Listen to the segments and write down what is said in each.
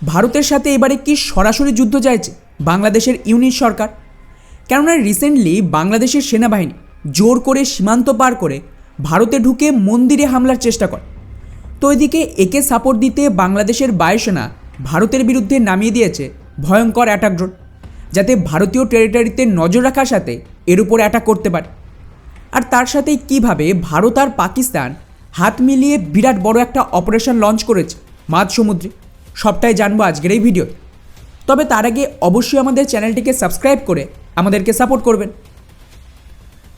ভারতের সাথে এবারে কি সরাসরি যুদ্ধ চাইছে বাংলাদেশের ইউনিট সরকার? কেননা রিসেন্টলি বাংলাদেশের সেনাবাহিনী জোর করে সীমান্ত পার করে ভারতে ঢুকে মন্দিরে হামলার চেষ্টা করে। তো এদিকে একে সাপোর্ট দিতে বাংলাদেশের বায়ুসেনা ভারতের বিরুদ্ধে নামিয়ে দিয়েছে ভয়ঙ্কর অ্যাটাক ড্রোন যাতে ভারতীয় টেরিটরিতে নজর রাখার সাথে এর উপর অ্যাটাক করতে পারে। আর তার সাথেই কীভাবে ভারত আর পাকিস্তান হাত মিলিয়ে বিরাট বড় একটা অপারেশন লঞ্চ করেছে মাঝ সমুদ্রে সবটাই জানব আজকের এই ভিডিও তবে তার আগে অবশ্যই আমাদের চ্যানেলটিকে সাবস্ক্রাইব করে আমাদেরকে সাপোর্ট করবেন।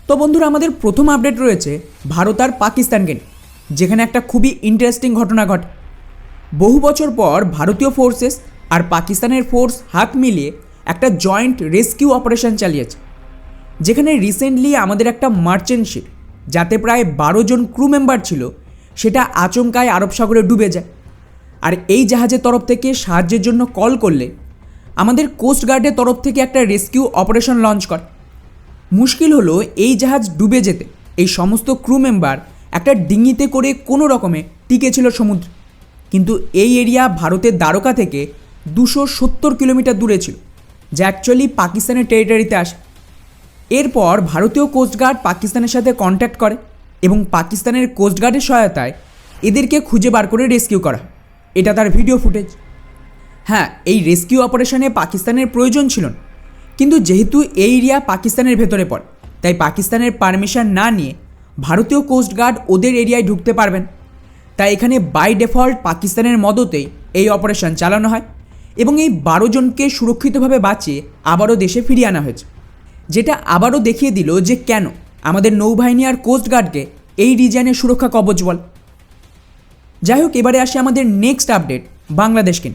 তো বন্ধুরা, আমাদের প্রথম আপডেট রয়েছে ভারত আর পাকিস্তানকে যেখানে একটা খুবই ইন্টারেস্টিং ঘটনা ঘটে। বহু বছর পর ভারতীয় ফোর্সেস আর পাকিস্তানের ফোর্স হাত মিলিয়ে একটা জয়েন্ট রেস্কিউ অপারেশন চালিয়েছে, যেখানে রিসেন্টলি আমাদের একটা মার্চেন্ট শিপ যাতে প্রায় বারো জন ক্রু মেম্বার ছিল, সেটা আচমকায় আরব সাগরে ডুবে যায়। আর এই জাহাজের তরফ থেকে সাহায্যের জন্য কল করলে আমাদের কোস্ট গার্ডের তরফ থেকে একটা রেস্কিউ অপারেশন লঞ্চ করে। মুশকিল হলো এই জাহাজ ডুবে যেতে। এই সমস্ত ক্রু মেম্বার একটা ডিঙিতে করে কোনো রকমে টিকে ছিল সমুদ্রে। কিন্তু এই এরিয়া ভারতের দ্বারকা থেকে দুশো সত্তর কিলোমিটার দূরে ছিল, যা অ্যাকচুয়ালি পাকিস্তানের টেরিটারিতে আসে। এরপর ভারতীয় কোস্টগার্ড পাকিস্তানের সাথে কন্ট্যাক্ট করে এবং পাকিস্তানের কোস্টগার্ডের সহায়তায় এদেরকে খুঁজে বার করে রেস্কিউ করা এটা তার ভিডিও ফুটেজ হ্যাঁ এই রেস্কিউ অপারেশনে পাকিস্তানের প্রয়োজন ছিল না। কিন্তু যেহেতু এই এরিয়া পাকিস্তানের ভেতরে পড়ে, তাই পাকিস্তানের পারমিশন না নিয়ে ভারতীয় কোস্টগার্ড ওদের এরিয়ায় ঢুকতে পারবেন। তাই এখানে বাই ডিফল্ট পাকিস্তানের মদতেই এই অপারেশন চালানো হয় এবং এই বারো জনকে সুরক্ষিতভাবে বাঁচিয়ে আবারও দেশে ফিরিয়ে আনা হয়েছে। যেটা আবারও দেখিয়ে দিল যে কেন আমাদের নৌবাহিনী আর কোস্টগার্ডকে এই রিজিয়নের সুরক্ষা কবচ বল। যাই হোক এবারে আসে আমাদের নেক্সট আপডেট বাংলাদেশকে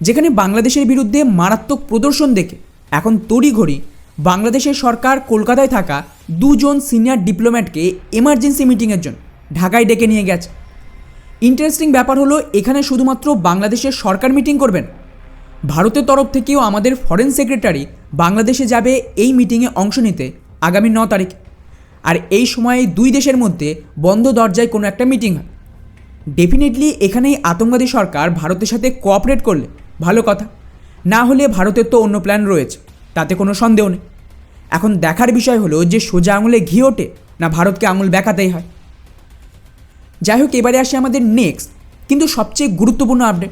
যেখানে বাংলাদেশের বিরুদ্ধে মারাত্মক প্রদর্শন দেখে এখন তড়িঘড়ি বাংলাদেশের সরকার কলকাতায় থাকা দুজন সিনিয়র ডিপ্লোম্যাটকে এমার্জেন্সি মিটিংয়ের জন্য ঢাকায় ডেকে নিয়ে গেছে। ইন্টারেস্টিং ব্যাপার হলো, এখানে শুধুমাত্র বাংলাদেশের সরকার মিটিং করবেন। ভারতের তরফ থেকেও আমাদের ফরেন সেক্রেটারি বাংলাদেশে যাবে এই মিটিংয়ে অংশ নিতে আগামী ন তারিখ। আর এই সময়ে দুই দেশের মধ্যে বন্ধ দরজায় কোনো একটা মিটিং হয়। ডেফিনেটলি এখানেই আতঙ্কবাদী সরকার ভারতের সাথে কোঅপারেট করলে ভালো কথা। না হলে ভারতের তো অন্য প্ল্যান রয়েছে, তাতে কোনো সন্দেহ নেই। এখন দেখার বিষয় হলো যে সোজা আঙুলে ঘি ওঠে না ভারতকে আঙুল বেঁকাতেই হয়। যাই হোক, এবারে আসে আমাদের নেক্সট কিন্তু সবচেয়ে গুরুত্বপূর্ণ আপডেট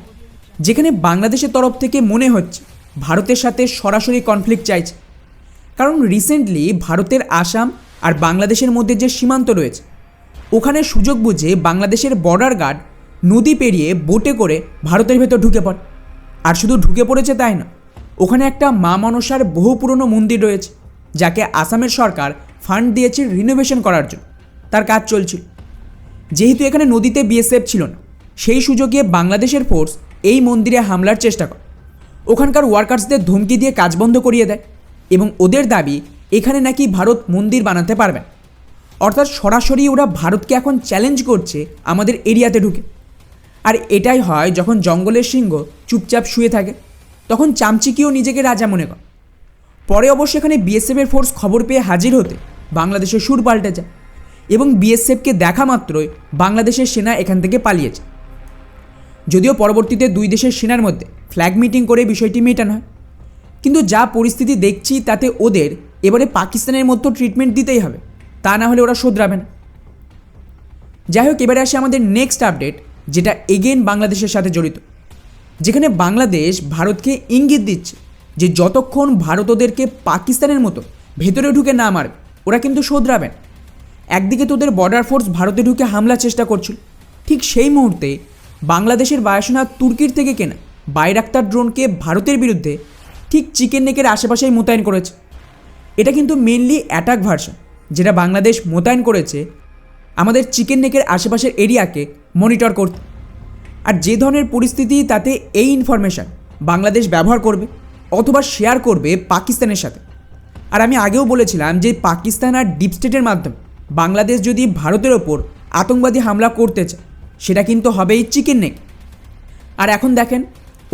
যেখানে বাংলাদেশের তরফ থেকে মনে হচ্ছে ভারতের সাথে সরাসরি কনফ্লিক্ট চাইছে। কারণ রিসেন্টলি ভারতের আসাম আর বাংলাদেশের মধ্যে যে সীমান্ত রয়েছে ওখানে সুযোগ বুঝে বাংলাদেশের বর্ডার গার্ড নদী পেরিয়ে বোটে করে ভারতের ভেতর ঢুকে পড়ে। আর শুধু ঢুকে পড়েছে তাই না, ওখানে একটা মা মনসার বহু পুরনো মন্দির রয়েছে, যাকে আসামের সরকার ফান্ড দিয়েছে রিনোভেশন করার জন্য। তার কাজ চলছিল। যেহেতু এখানে নদীতে বিএসএফ ছিল না, সেই সুযোগে বাংলাদেশের ফোর্স এই মন্দিরে হামলার চেষ্টা করে। ওখানকার ওয়ার্কার্সদের ধমকি দিয়ে কাজ বন্ধ করিয়ে দেয় এবং ওদের দাবি, এখানে নাকি ভারত মন্দির বানাতে পারবেন অর্থাৎ সরাসরি ওরা ভারতকে এখন চ্যালেঞ্জ করছে আমাদের এরিয়াতে ঢুকে। আর এটাই হয় যখন জঙ্গলের সিংহ চুপচাপ শুয়ে থাকে, তখন চামচিকিও নিজেকে রাজা মনে করে। পরে অবশ্য এখানে বিএসএফের ফোর্স খবর পেয়ে হাজির হতে বাংলাদেশের সুর পাল্টে যায় এবং বিএসএফকে দেখা মাত্রই বাংলাদেশের সেনা এখান থেকে পালিয়েছে যদিও পরবর্তীতে দুই দেশের সেনার মধ্যে ফ্ল্যাগ মিটিং করে বিষয়টি মেটানো হয়। কিন্তু যা পরিস্থিতি দেখছি তাতে ওদের এবারে পাকিস্তানের মতো ট্রিটমেন্ট দিতেই হবে। তা না হলে ওরা শোধরাবে না। যাই হোক, এবারে আসে আমাদের নেক্সট আপডেট যেটা এগেন বাংলাদেশের সাথে জড়িত। যেখানে বাংলাদেশ ভারতকে ইঙ্গিত দিচ্ছে যে যতক্ষণ ভারত ওদেরকে পাকিস্তানের মতো ভেতরে ঢুকে না মারবে, ওরা কিন্তু শোধরাবে না। একদিকে তোদের বর্ডার ফোর্স ভারতে ঢুকে হামলার চেষ্টা করছিল। ঠিক সেই মুহূর্তে বাংলাদেশের বায়ুসেনা তুর্কির থেকে কেনা বাইরাক্তার ড্রোনকে ভারতের বিরুদ্ধে ঠিক চিকেন নেকের আশেপাশেই মোতায়েন করেছে। এটা কিন্তু মেনলি অ্যাটাক ভার্সন যেটা বাংলাদেশ মোতায়েন করেছে, আমাদের চিকেন নেকের আশেপাশের এরিয়াকে মনিটর করতে আর যে ধরনের পরিস্থিতি, তাতে এই ইনফরমেশান বাংলাদেশ ব্যবহার করবে অথবা শেয়ার করবে পাকিস্তানের সাথে। আর আমি আগেও বলেছিলাম যে পাকিস্তান আর ডিপ স্টেটের মাধ্যমে বাংলাদেশ যদি ভারতের ওপর আতঙ্কবাদী হামলা করতে চায়, সেটা কিন্তু হবেই চিকেন নেক। আর এখন দেখেন,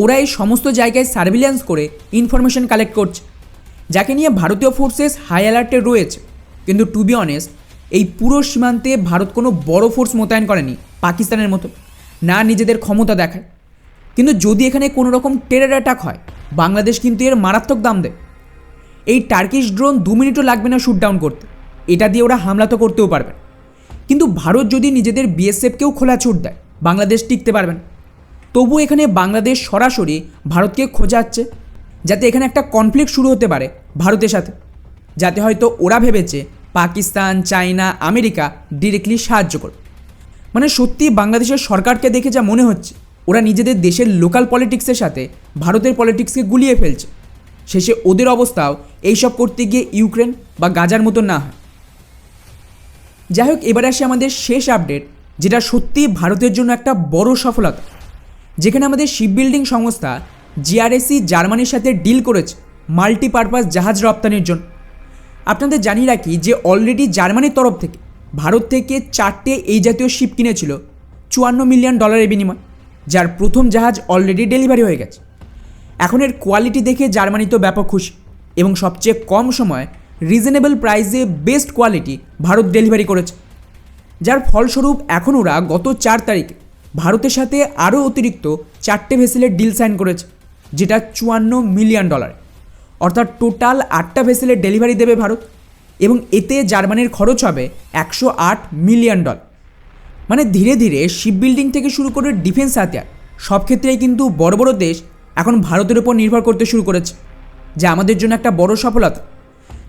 ওরা এই সমস্ত জায়গায় সার্ভিল্যান্স করে ইনফরমেশন কালেক্ট করছে, যাকে নিয়ে ভারতীয় ফোর্সেস হাই অ্যালার্টে রয়েছে। কিন্তু টু বি অনেস্ট এই পুরো সীমান্তে ভারত কোনো বড় ফোর্স মোতায়েন করেনি, পাকিস্তানের মতো। না নিজেদের ক্ষমতা দেখায়। কিন্তু যদি এখানে কোনো রকম টেরার অ্যাটাক হয়, বাংলাদেশ কিন্তু এর মারাত্মক দাম দেয়। এই টার্কিশ ড্রোন দু মিনিটও লাগবে না শুট ডাউন করতে। এটা দিয়ে ওরা হামলা তো করতেও পারবে কিন্তু ভারত যদি নিজেদের বিএসএফকেও খোলা ছুট দেয়, বাংলাদেশ টিকতে পারবে না। তবু এখানে বাংলাদেশ সরাসরি ভারতকে খোঁজাচ্ছে, যাতে এখানে একটা কনফ্লিক্ট শুরু হতে পারে ভারতের সাথে। যাতে হয়তো ওরা ভেবেছে পাকিস্তান চায়না আমেরিকা ডিরেক্টলি সাহায্য করবে। মানে সত্যি বাংলাদেশের সরকারকে দেখে যা মনে হচ্ছে, ওরা নিজেদের দেশের লোকাল পলিটিক্সের সাথে ভারতের পলিটিক্সকে গুলিয়ে ফেলছে। শেষে ওদের অবস্থাও এইসব করতে গিয়ে ইউক্রেন বা গাজার মতো না হয়। যাই হোক, এবার আসে আমাদের শেষ আপডেট যেটা সত্যি ভারতের জন্য একটা বড় সফলতা। যেখানে আমাদের শিপবিল্ডিং সংস্থা জিআরএসি জার্মানির সাথে ডিল করেছে মাল্টিপারপাস জাহাজ রপ্তানির জন্য। আপনাদের জানিয়ে রাখি যে অলরেডি জার্মানির তরফ থেকে ভারত থেকে চারটে এই জাতীয় শিপ কিনেছিল চুয়ান্ন মিলিয়ন ডলারের বিনিময়, যার প্রথম জাহাজ অলরেডি ডেলিভারি হয়ে গেছে। এখন এর কোয়ালিটি দেখে জার্মানি তো ব্যাপক খুশি এবং সবচেয়ে কম সময় রিজনেবল প্রাইসে বেস্ট কোয়ালিটি ভারত ডেলিভারি করেছে। যার ফলস্বরূপ এখন ওরা গত চার তারিখে ভারতের সাথে আরও অতিরিক্ত চারটে ভেসেলের ডিল সাইন করেছে, যেটা চুয়ান্ন মিলিয়ন ডলার অর্থাৎ টোটাল আটটা ভেসেলের ডেলিভারি দেবে ভারত এবং এতে জার্মানির খরচ হবে একশো আট মিলিয়ন ডল মানে ধীরে ধীরে শিপ বিল্ডিং থেকে শুরু করে ডিফেন্স হাতিয়ার, সব ক্ষেত্রেই কিন্তু বড় বড় দেশ এখন ভারতের উপর নির্ভর করতে শুরু করেছে, যা আমাদের জন্য একটা বড় সফলতা।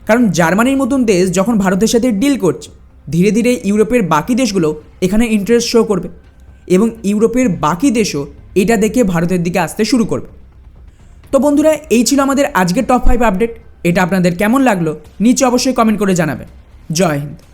কারণ জার্মানির মতন দেশ যখন ভারতের সাথে ডিল করছে, ধীরে ধীরে ইউরোপের বাকি দেশগুলো এখানে ইন্টারেস্ট শো করবে এবং ইউরোপের বাকি দেশও এটা দেখে ভারতের দিকে আসতে শুরু করবে। তো বন্ধুরা, এই ছিল আমাদের আজকের টপ ফাইভ আপডেট এটা আপনাদের কেমন লাগল, নিচে অবশ্যই কমেন্ট করে জানাবেন। জয় হিন্দ।